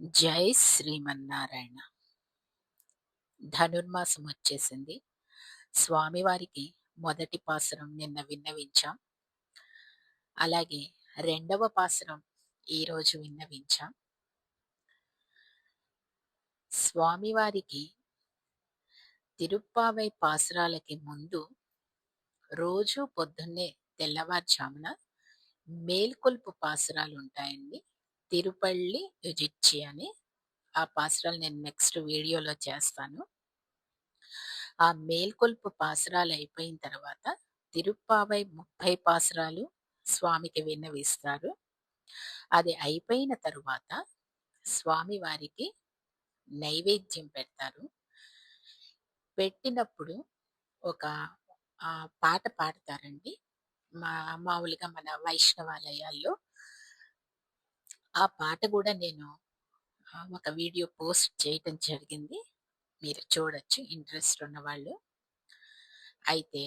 జై శ్రీమన్నారాయణ. ధనుర్మాసం వచ్చేసింది. స్వామివారికి మొదటి పాసురం నిన్న విన్నవించాం. అలాగే రెండవ పాసురం ఈరోజు విన్నవించాం. స్వామివారికి తిరుప్పావై పాసురాలకి ముందు రోజు పొద్దున్నే తెల్లవారుజామున మేల్కొల్పు పాసురాలు ఉంటాయండి తిరుపల్లి యుజిచ్చి అని ఆ పాసురాలు నేను నెక్స్ట్ వీడియోలో చేస్తాను. ఆ మేల్కొల్పు పాసురాలు అయిపోయిన తర్వాత తిరుప్పావై ముప్పై పాసురాలు స్వామికి విన్నవిస్తారు. అది అయిపోయిన తరువాత స్వామి వారికి నైవేద్యం పెడతారు. పెట్టినప్పుడు ఒక పాట పాడతారండి. మా మామూలుగా మన వైష్ణవాలయాల్లో ఆ పాట కూడా నేను ఒక వీడియో పోస్ట్ చేయటం జరిగింది. మీరు చూడొచ్చు ఇంట్రెస్ట్ ఉన్న వాళ్ళు అయితే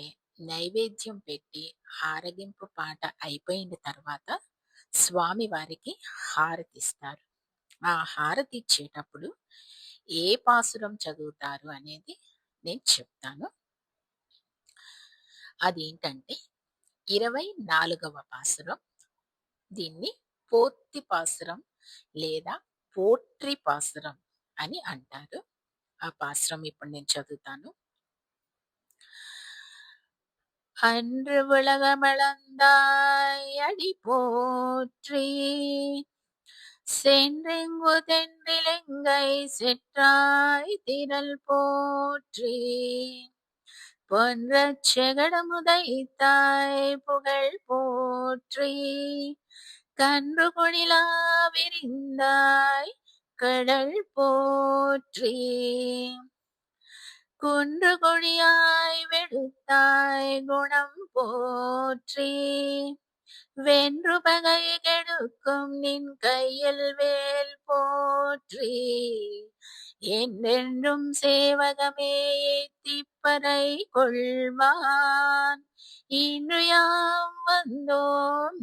నైవేద్యం పెట్టి ఆరగింపు పాట అయిపోయిన తర్వాత స్వామి వారికి హారతి ఇస్తారు ఆ హారతి ఇచ్చేటప్పుడు ఏ పాసురం చదువుతారు అనేది నేను చెప్తాను. అదేంటంటే ఇరవై నాలుగవ పాసురం దీన్ని పోత్తి పాసురం లేదా పోట్రి పాసురం అని అంటారు ఆ పాసురం ఇప్పుడు నేను చదువుతాను அன்று உலகமளந்தாய் அடி போற்றி சென்றெங்கு தென்றிலங்கை செற்றாய் திரள் போற்றி பொன்றச் செகடமுதைத்தாய் புகழ் போற்றி கன்று குணிலா விரிந்தாய் கடல் போற்றி. குன்று கொடியாய் வெடுத்தாய் குணம் போற்றி. வென்று பகை கெடுக்கும் நின் கையில் வேல் போற்றி என்றென்றும் சேவகமே ஏத்திப்பறை கொள்வான் இன்று யாம் வந்தோம்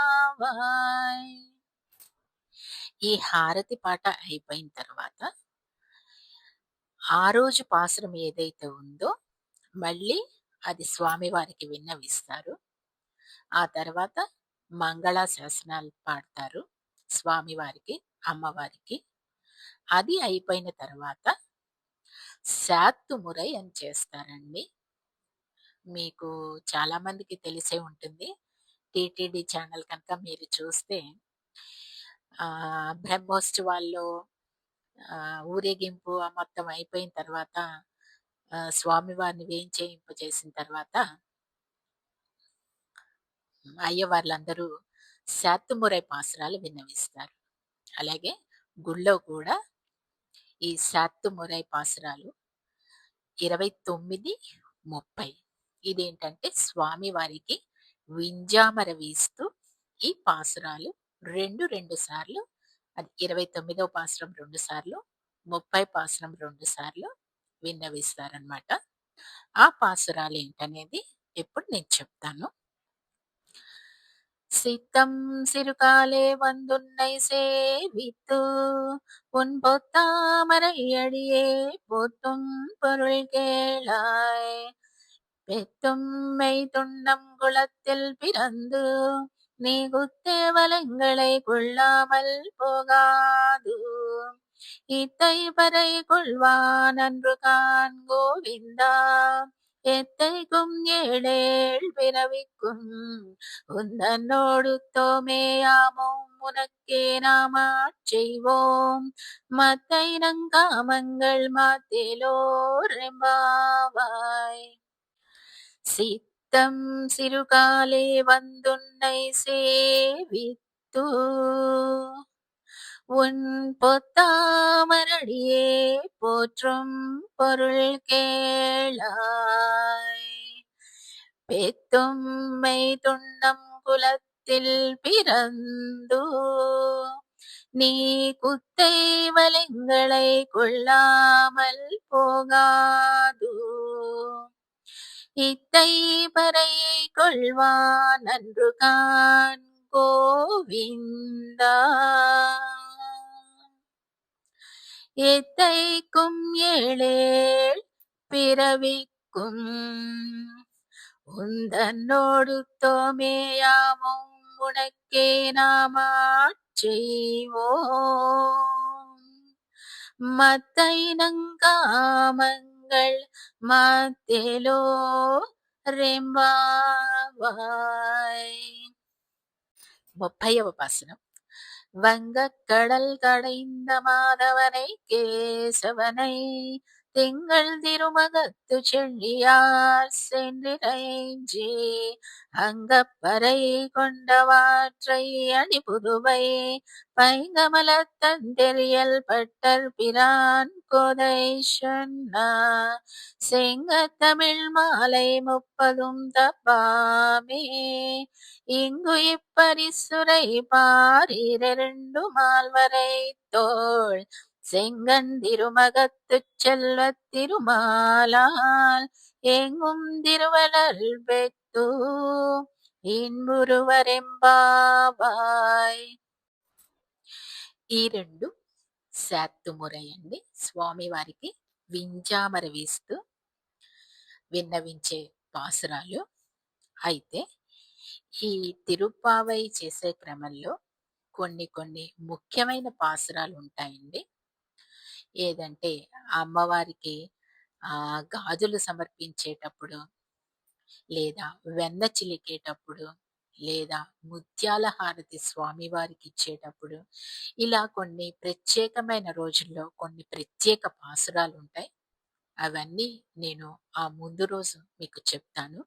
ఇరందిలోరెంబావాయ్ ఈ హారతి పాట అయిపోయిన తర్వాత ఆ రోజు పాసురం ఏదైతే ఉందో మళ్ళీ అది స్వామివారికి విన్నవిస్తారు. ఆ తర్వాత మంగళ శాసనాలు పాడతారు స్వామివారికి అమ్మవారికి. అది అయిపోయిన తర్వాత శాత్తుమురై అని చేస్తారండి. మీకు చాలామందికి తెలిసే ఉంటుంది. టీటీడీ ఛానల్ కనుక మీరు చూస్తే బ్రహ్మోత్సవాల్లో ఊరేగింపు ఆ మొత్తం అయిపోయిన తర్వాత స్వామివారిని వేయించేయింప చేసిన తర్వాత అయ్యవార్లందరూ శాత్తుమురై పాసురాలు విన్నవిస్తారు. అలాగే గుళ్ళో కూడా ఈ శాత్తుమురై పాసురాలు ఇరవై తొమ్మిది ముప్పై ఇదేంటంటే స్వామివారికి వింజామర వీస్తూ ఈ పాసురాలు రెండు రెండు సార్లు అది ఇరవై తొమ్మిదవ పాసురం రెండు సార్లు ముప్పై పాసురం రెండు సార్లు విన్నవిస్తారనమాట ఆ పాసురాలు ఏంటనేది ఇప్పుడు నేను చెప్తాను சித்தம் சிறுகாலே வந்துன்னை சேவித்து உன் பொத்தாமரையடியே போத்தும் பொருள் கேளாய் பெத்தும் மெய் துண்ணம் குளத்தில் பிறந்து நீ குத்தேவலங்களை கொள்ளாமல் போகாது இத்தை பறை கொள்வான் அன்று கான் கோவிந்தா. எத்தைக்கும் ஏழேள் பிறவிக்கும் உந்தன்னோடு தோமேயாமோம் உனக்கே நாம செய்வோம். மத்தை நங்காமங்கள் மாத்தேலோரெம்பாவாய் சித்தம் சிறுகாலே வந்துன்னை சேவித்து. உன் பொத்தாமரடியே போற்றும் பொருள் கேளாய். பெத்தும்மை துண்டம் குலத்தில் பிறந்து நீ குத்தை வலங்களை கொள்ளாமல் போகாது. இத்தை பறையை கொள்வான் அன்று கான் கோவிந்தா எத்தைக்கும் ஏழேல் பிறவிக்கும். உந்தன்னோடு தோமேயாமும் உனக்கே நாம் செய்வோம். மத்தை நங்காமங்கள் மத்திலோ ரெம்பாவாய். முப்பையவ பாசனம். வங்கக் கடல் கடைந்த மாதவனை கேசவனை திங்கள் திருமகத்து செழியார் சென்றிரைஞ்சி அங்கப்பறை கொண்டவாற்றை அணிபுதுவை பைங்கமலத்தந்தெறியல் பட்டர் பிரான் கொதை சொன்னா சிங்கத்தமிழ் மாலை முப்பதும் தப்பாமே. இங்கு இப்பரிசுரை பாரிரண்டு மால்வரை தோள் செங்கந்திருமகத்து செல்வ திருமாலால். எங்கும் திருவளல் பெத்து இன்புருவரெம்பாவாய். இரண்டும் శాత్తుమురయండి శాత్తుమురై అండి స్వామివారికి వింజామర వేస్తూ విన్నవించే పాసురాలు అయితే ఈ తిరుప్పావై చేసే క్రమంలో కొన్ని కొన్ని ముఖ్యమైన పాసురాలు ఉంటాయండి. ఏదంటే అమ్మవారికి గాజులు సమర్పించేటప్పుడు లేదా వెన్న చిలికేటప్పుడు లేదా ముత్యాల హారతి స్వామివారికి ఇచ్చేటప్పుడు ఇలా కొన్ని ప్రత్యేకమైన రోజుల్లో కొన్ని ప్రత్యేక పాసురాలు ఉంటాయి అవన్నీ నేను ఆ ముందు రోజు మీకు చెప్తాను.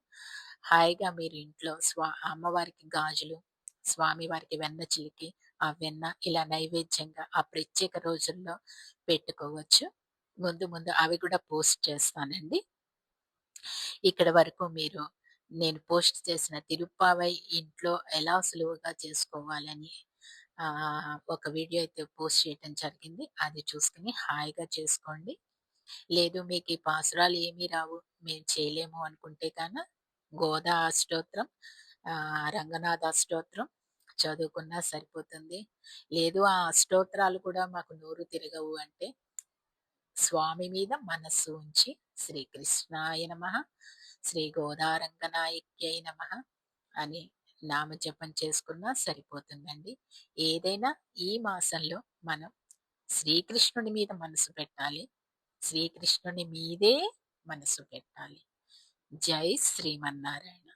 హాయిగా మీరు ఇంట్లో స్వా అమ్మవారికి గాజులు స్వామివారికి వెన్న చిలికి ఆ వెన్న ఇలా నైవేద్యంగా ఆ ప్రత్యేక రోజుల్లో పెట్టుకోవచ్చు. ముందు ముందు అవి కూడా పోస్ట్ చేస్తానండి. ఇక్కడ వరకు మీరు నేను పోస్ట్ చేసిన తిరుప్పావై ఇంట్లో ఎలా సులువుగా చేసుకోవాలని ఒక వీడియో అయితే పోస్ట్ చేయటం జరిగింది. అది చూసుకుని హాయిగా చేసుకోండి. లేదు మీకు ఈ పాసురాలు ఏమీ రావు. మేము చేయలేము అనుకుంటే కాన గోదా అష్టోత్రం రంగనాథ అష్టోత్రం చదువుకున్నా సరిపోతుంది. లేదు ఆ అష్టోత్రాలు కూడా మాకు నోరు తిరగవు అంటే స్వామి మీద మనస్సు ఉంచి శ్రీకృష్ణాయ నమ. శ్రీ గోదారంగనాయక్యై నమ అని నామజపం చేసుకున్నా సరిపోతుందండి. ఏదైనా ఈ మాసంలో మనం శ్రీకృష్ణుని మీద మనసు పెట్టాలి. శ్రీకృష్ణుని మీదే మనసు పెట్టాలి. జై శ్రీమన్నారాయణ.